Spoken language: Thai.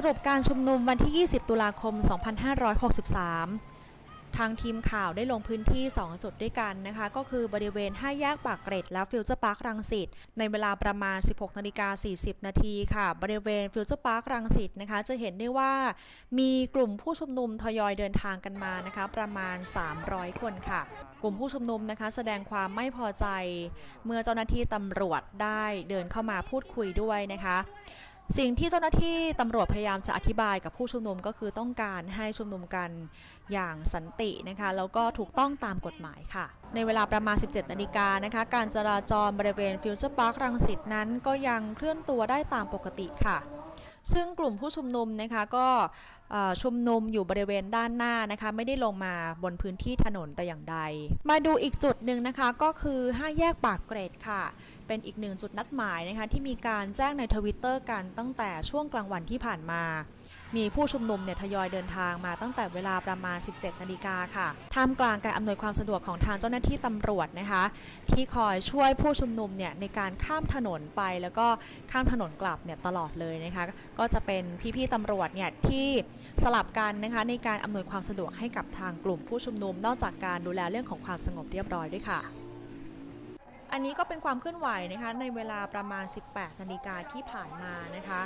สรุปการชุมนุมวันที่ 20 ตุลาคม 2563 ทางทีมข่าวได้ลงพื้นที่ 2 จุดด้วยกันนะคะ ก็คือบริเวณ 5 แยกปากเกร็ด และฟิวเจอร์พาร์ครังสิต ในเวลาประมาณ 16นาฬิกา40 นาทีค่ะ บริเวณฟิวเจอร์พาร์ครังสิตนะคะ จะเห็นได้ว่ามีกลุ่มผู้ชุมนุมทยอยเดินทางกันมานะคะ ประมาณ 300 คนค่ะกลุ่มผู้ชุมนุมนะคะแสดงความไม่พอใจ เมื่อเจ้าหน้าที่ตำรวจได้เดินเข้ามาพูดคุยด้วยนะคะ สิ่งที่เจ้าหน้าที่ตำรวจพยายามจะอธิบายกับผู้ชุมนุมก็คือต้องการให้ชุมนุมกันอย่างสันตินะคะแล้วก็ถูกต้องตามกฎหมายค่ะ ในเวลาประมาณ 17นาฬิกานะคะการจราจรบริเวณฟิวเจอร์พาร์ครังสิตนั้นก็ยังเคลื่อนตัวได้ตามปกติค่ะ ซึ่งกลุ่มผู้ชุมนุมนะคะก็ชุมนุมอยู่บริเวณด้านหน้านะคะไม่ได้ลงมาบนพื้นที่ถนนแต่อย่างใด มาดูอีกจุดหนึ่งนะคะก็คือ5แยกปากเกร็ดค่ะ เป็นอีกหนึ่งจุดนัดหมายนะคะที่มีการแจ้งในทวิตเตอร์กันตั้งแต่ช่วงกลางวันที่ผ่านมา มีผู้ชุมนุมเนี่ยทยอยเดินทางมาตั้งแต่เวลาประมาณ 17 นาฬิกาค่ะท่ามกลางการอำนวยความสะดวกของทางเจ้าหน้าที่ตำรวจนะคะ ที่คอยช่วยผู้ชุมนุมเนี่ยในการข้ามถนนไปแล้วก็ข้ามถนนกลับเนี่ยตลอดเลยนะคะ ก็จะเป็นพี่ๆตำรวจเนี่ยที่สลับกันนะคะในการอำนวยความสะดวกให้กับทางกลุ่มผู้ชุมนุม นอกจากการดูแลเรื่องของความสงบเรียบร้อยด้วยค่ะอันนี้ก็เป็นความเคลื่อนไหวนะคะในเวลาประมาณ 18 นาฬิกาที่ผ่านมานะคะ